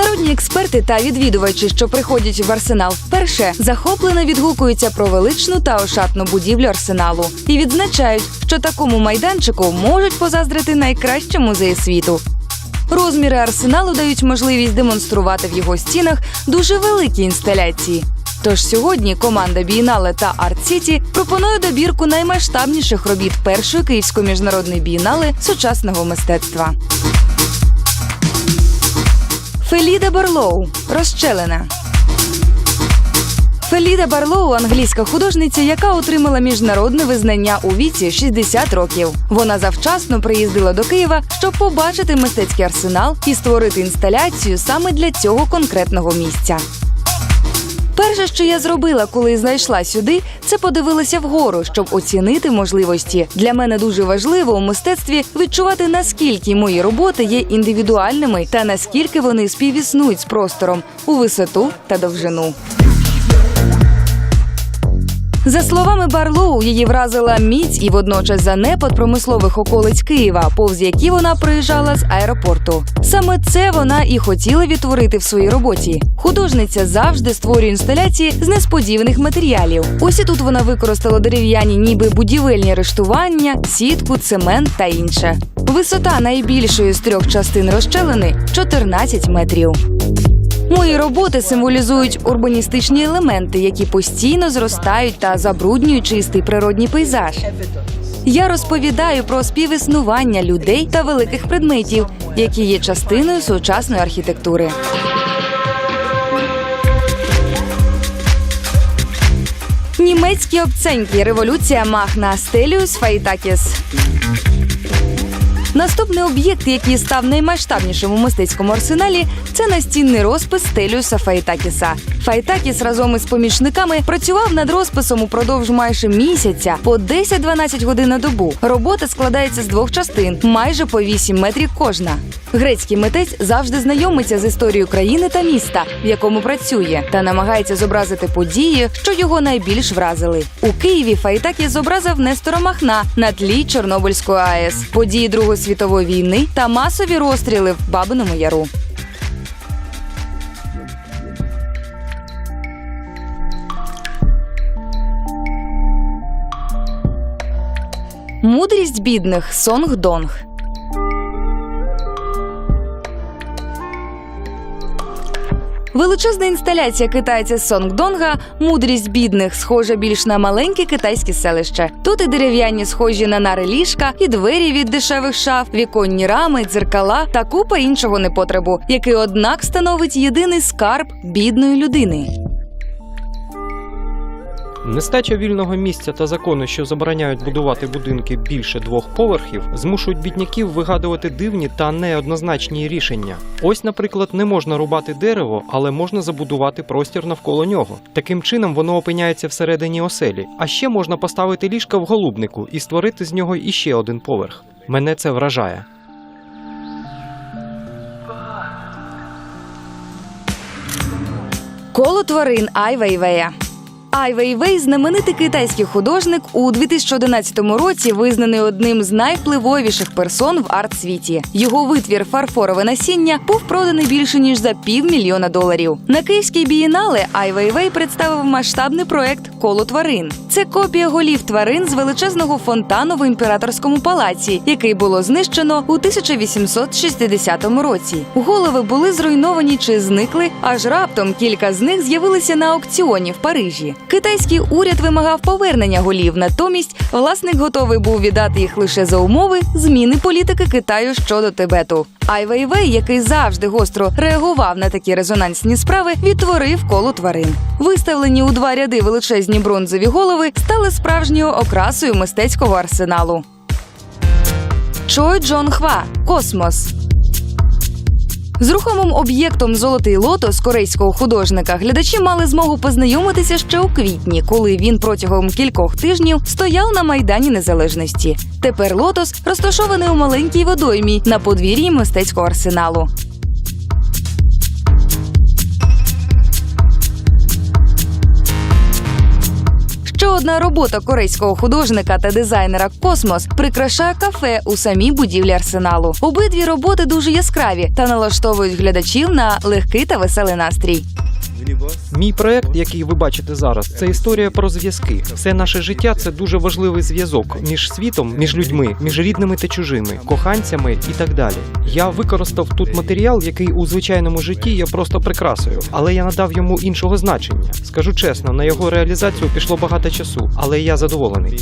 Міжнародні експерти та відвідувачі, що приходять в арсенал вперше, захоплено відгукуються про величну та ошатну будівлю арсеналу і відзначають, що такому майданчику можуть позаздрити найкращі музеї світу. Розміри арсеналу дають можливість демонструвати в його стінах дуже великі інсталяції. Тож сьогодні команда Бієнале та Арт Сіті пропонує добірку наймасштабніших робіт першої київської міжнародної бієнале сучасного мистецтва. Феліда Барлоу розчелена. Феліда Барлоу англійська художниця, яка отримала міжнародне визнання у віці 60 років. Вона завчасно приїздила до Києва, щоб побачити мистецький арсенал і створити інсталяцію саме для цього конкретного місця. Перше, що я зробила, коли знайшла сюди, це подивилася вгору, щоб оцінити можливості. Для мене дуже важливо у мистецтві відчувати, наскільки мої роботи є індивідуальними та наскільки вони співіснують з простором у висоту та довжину. За словами Барлоу, її вразила міць і водночас занепад промислових околиць Києва, повз які вона проїжджала з аеропорту. Саме це вона і хотіла відтворити в своїй роботі. Художниця завжди створює інсталяції з несподіваних матеріалів. Ось і тут вона використала дерев'яні, ніби будівельні рештування, сітку, цемент та інше. Висота найбільшої з трьох частин розчелини 14 метрів. Мої роботи символізують урбаністичні елементи, які постійно зростають та забруднюють чистий природній пейзаж. Я розповідаю про співіснування людей та великих предметів, які є частиною сучасної архітектури. Німецькі обценьки революція Махна Стеліус Фаїтакіс. Наступний об'єкт, який став наймасштабнішим у мистецькому арсеналі, це настінний розпис Стеліуса Фаїтакіса. Фаїтакіс разом із помічниками працював над розписом упродовж майже місяця по 10-12 годин на добу. Робота складається з двох частин, майже по 8 метрів кожна. Грецький митець завжди знайомиться з історією країни та міста, в якому працює, та намагається зобразити події, що його найбільш вразили. У Києві Фаїтакіс зобразив Нестора Махна на тлі Чорнобильської АЕС, події Другої світової війни та масові розстріли в Бабиному Яру. Мудрість бідних Сонг Донг. Величезна інсталяція китайця Сонгдонга Мудрість бідних схожа більш на маленьке китайське селище. Тут і дерев'яні схожі на нари ліжка, і двері від дешевих шаф, віконні рами, дзеркала та купа іншого непотребу, який однак становить єдиний скарб бідної людини. Нестача вільного місця та закони, що забороняють будувати будинки більше двох поверхів, змушують бідняків вигадувати дивні та неоднозначні рішення. Ось, наприклад, не можна рубати дерево, але можна забудувати простір навколо нього. Таким чином воно опиняється всередині оселі. А ще можна поставити ліжка в голубнику і створити з нього іще один поверх. Мене це вражає. Коло тварин Ай Вейвея. Ай Вейвей – знаменитий китайський художник у 2011 році визнаний одним з найвпливовіших персон в арт-світі. Його витвір фарфорове насіння був проданий більше ніж за півмільйона доларів. На київській бієнале Ай Вейвей представив масштабний проект Коло тварин. Це копія голів тварин з величезного фонтану в імператорському палаці, який було знищено у 1860 році. Голови були зруйновані чи зникли, аж раптом кілька з них з'явилися на аукціоні в Парижі. Китайський уряд вимагав повернення голів, натомість власник готовий був віддати їх лише за умови зміни політики Китаю щодо Тибету. Ай Вейвей, який завжди гостро реагував на такі резонансні справи, відтворив коло тварин. Виставлені у два ряди величезні бронзові голови стали справжньою окрасою мистецького арсеналу. Чой Джон Хва Космос. З рухомим об'єктом Золотий лотос корейського художника глядачі мали змогу познайомитися ще у квітні, коли він протягом кількох тижнів стояв на майдані незалежності. Тепер лотос розташований у маленькій водоймі на подвір'ї мистецького арсеналу. Одна робота корейського художника та дизайнера Космос прикрашає кафе у самій будівлі арсеналу. Обидві роботи дуже яскраві та налаштовують глядачів на легкий та веселий настрій. Мій проект, який ви бачите зараз, це історія про зв'язки. Все наше життя це дуже важливий зв'язок між світом, між людьми, між рідними та чужими, коханцями і так далі. Я використав тут матеріал, який у звичайному житті є просто прикрасою, але я надав йому іншого значення. Скажу чесно, на його реалізацію пішло багато часу, але я задоволений.